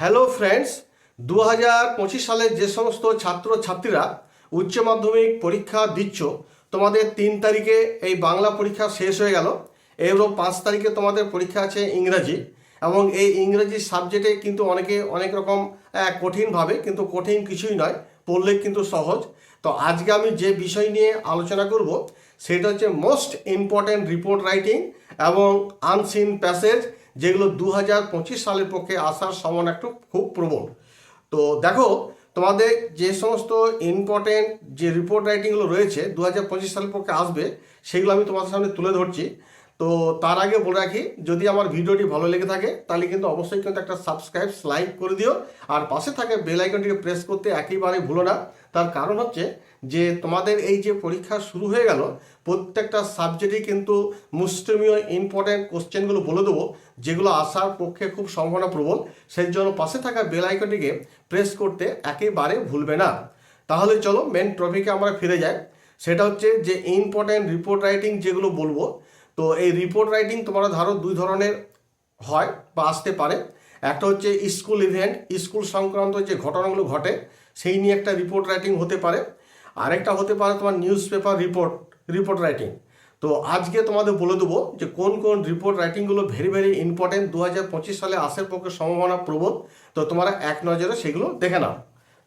Hello friends দু হাজার পঁচিশ সালে যে সমস্ত ছাত্র ছাত্রীরা উচ্চ মাধ্যমিক পরীক্ষা দিচ্ছ, তোমাদের তিন তারিখে এই বাংলা পরীক্ষা শেষ হয়ে গেল। এরও পাঁচ তারিখে তোমাদের পরীক্ষা আছে ইংরাজি এবং এই ইংরেজি সাবজেক্টে কিন্তু অনেকে অনেক রকম কঠিনভাবে কিন্তু কঠিন কিছুই নয়, পড়লে কিন্তু সহজ। তো আজকে আমি যে বিষয় নিয়ে আলোচনা করব, সেটা হচ্ছে মোস্ট ইম্পর্ট্যান্ট রিপোর্ট রাইটিং এবং আনসিন প্যাসেজ যেগুলো দু হাজার পঁচিশ সালের পক্ষে আসার সম্ভাবনা একটু খুব প্রবল। তো দেখো, তোমাদের যে সমস্ত ইম্পর্টেন্ট যে রিপোর্ট রাইটিংগুলো রয়েছে দু হাজার পঁচিশ সালের পক্ষে আসবে, সেগুলো আমি তোমাদের সামনে তুলে ধরছি। তো তার আগে বলে রাখি, যদি আমার ভিডিওটি ভালো লেগে থাকে, তাহলে কিন্তু অবশ্যই কিন্তু একটা সাবস্ক্রাইব লাইক করে দিও। আর পাশে থাকে বেল আইকনটিকে প্রেস করতে একেবারে ভুলো না। তার কারণ হচ্ছে যে, তোমাদের এই যে পরীক্ষা শুরু হয়ে গেল, প্রত্যেকটা সাবজেক্টই কিন্তু মুষ্টমীয় ইম্পর্টেন্ট কোশ্চেনগুলো বলে দেবো, যেগুলো আসার পক্ষে খুব সম্ভাবনা প্রবল সেই জন্য পাশে থাকা বেল আইকনটিকে প্রেস করতে একেবারে ভুলবে না। তাহলে চলো মেন টপিকে আমরা ফিরে যাই। সেটা হচ্ছে যে ইম্পর্টেন্ট রিপোর্ট রাইটিং যেগুলো বলব তো এই রিপোর্ট রাইটিং তোমরা ধরো দুই ধরনের হয় বা আসতে পারে। একটা হচ্ছে স্কুল ইভেন্ট স্কুল সংক্রান্ত যে ঘটনাগুলো ঘটে, সেই নিয়ে একটা রিপোর্ট রাইটিং হতে পারে। আরেকটা হতে পারে তোমার news paper report report writing তো আজকে তোমাদের বলে দেবো যে কোন কোন রিপোর্ট রাইটিংগুলো ভেরি ভেরি ইম্পর্টেন্ট দু হাজার পঁচিশ সালে আসার পক্ষে সম্ভাবনা প্রবল। তো তোমরা এক নজরে সেগুলো দেখে নাও।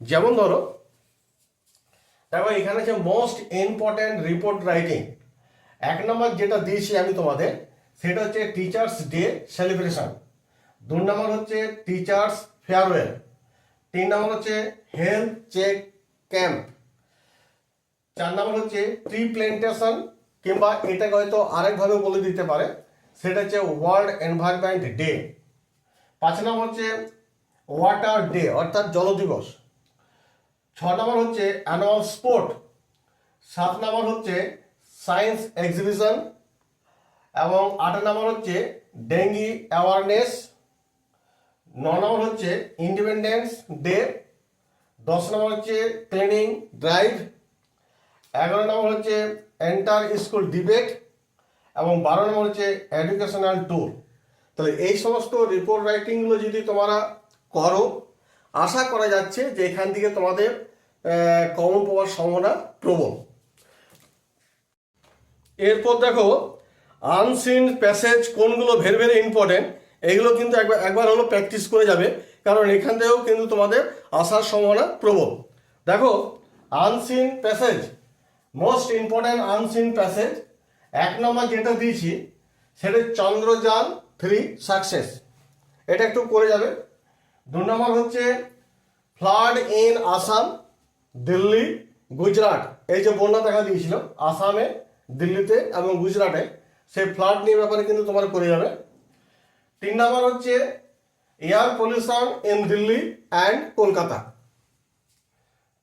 যেমন ধরো, দেখো এখানে আছে মোস্ট ইম্পর্টেন্ট রিপোর্ট রাইটিং এক নম্বর যেটা দিয়েছি আমি তোমাদের, সেটা হচ্ছে টিচার্স ডে সেলিব্রেশন দু নম্বর হচ্ছে টিচার্স ফেয়ারওয়েল তিন নম্বর হচ্ছে হেলথ চেক ক্যাম্প চার নম্বর হচ্ছে ট্রি প্ল্যান্টেশন কিংবা এটাকে হয়তো আরেকভাবে বলে দিতে পারে, সেটা হচ্ছে ওয়ার্ল্ড এনভায়রনমেন্ট ডে পাঁচ নম্বর হচ্ছে ওয়াটার ডে অর্থাৎ জল দিবস। ছ নম্বর হচ্ছে অ্যানুয়াল স্পোর্ট সাত নম্বর হচ্ছে সায়েন্স এক্সিবিশন এবং আট নম্বর হচ্ছে ডেঙ্গি অ্যাওয়ারনেস, ন নম্বর হচ্ছে ইন্ডিপেন্ডেন্স ডে, দশ নম্বর হচ্ছে ক্লিনিং ড্রাইভ, এগারো নম্বর হচ্ছে এন্টার স্কুল ডিবেট এবং বারো নম্বর হচ্ছে এডুকেশনাল ট্যুর। তাহলে এই সমস্ত রিপোর্ট রাইটিংগুলো যদি তোমরা করো, আশা করা যাচ্ছে যে এখান থেকে তোমাদের কমন পাওয়ার সম্ভাবনা প্রবল। এরপর দেখো আনসিন প্যাসেজ কোনগুলো ভেরি ভেরি ইম্পর্টেন্ট এগুলো কিন্তু একবার একবার হলো প্র্যাকটিস করে যাবে, কারণ এখান থেকেও কিন্তু তোমাদের আসার সম্ভাবনা প্রবল। দেখো unseen passage most important unseen passage এক নম্বর যেটা দিয়েছি, সেটা চন্দ্রযান থ্রি সাকসেস এটা একটু করে যাবে। দু নম্বর হচ্ছে ফ্লাড ইন আসাম দিল্লি গুজরাট এই যে বন্যা দেখা দিয়েছিল আসামে দিল্লিতে এবং গুজরাটে সেই ফ্লাড নিয়ে ব্যাপারে কিন্তু তোমার করে যাবে। তিন নম্বর হচ্ছে air pollution in Delhi and Kolkata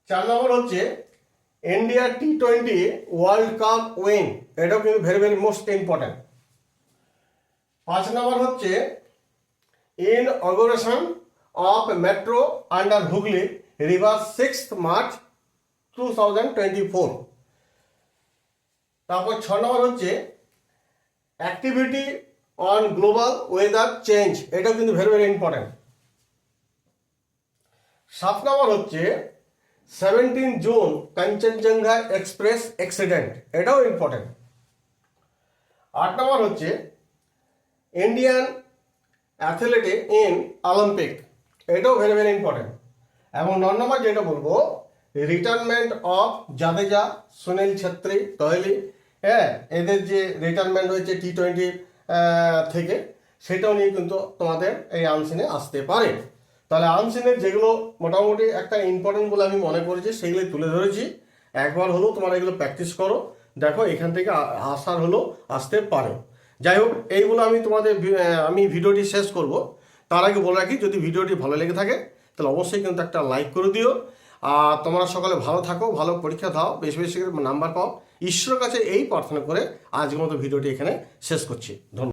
চার নম্বর হচ্ছে India T twenty world cup win এটাও কিন্তু ভেরি ভেরি মোস্ট ইম্পর্ট্যান্ট পাঁচ নম্বর হচ্ছে inauguration of metro under Hooghly river six March two thousand twenty four তারপর ছ নম্বর হচ্ছে activity on global weather change এটাও কিন্তু ভেরি ভেরি ইম্পর্ট্যান্ট সাত নম্বর হচ্ছে seventeen June Kanchenjunga express accident এটাও ইম্পর্ট্যান্ট আট নম্বর হচ্ছে ইন্ডিয়ান অ্যাথলেটে ইন অলিম্পিক এটাও ভেরি ভেরি ইম্পর্ট্যান্ট এবং ন নম্বর যেটা বলব রিটায়ারমেন্ট অফ জাদেজা সুনীল ছেত্রী কোহলি হ্যাঁ এদের যে রিটায়ারমেন্ট হয়েছে টি টোয়েন্টি থেকে, সেটাও নিয়ে কিন্তু তোমাদের এই আনসিনে আসতে পারে। তাহলে আনসিনের যেগুলো মোটামুটি একটা ইম্পর্টেন্ট বলে আমি মনে করেছি, সেগুলোই তুলে ধরেছি। একবার হলেও তোমরা এগুলো প্র্যাকটিস করো, দেখো এখান থেকে আসার হলেও আসতে পারে। যাই হোক, এইগুলো আমি তোমাদের আমি ভিডিওটি শেষ করব। তার আগে বলে রাখি, যদি ভিডিওটি ভালো লেগে থাকে, তাহলে অবশ্যই কিন্তু একটা লাইক করে দিও। আর তোমরা সকালে ভালো থাকো, ভালো পরীক্ষা দাও, বেশি বেশি করে নাম্বার পাও। ঈশ্বরের কাছে এই প্রার্থনা করে আজকের মতো ভিডিওটি এখানে শেষ করছি। ধন্যবাদ।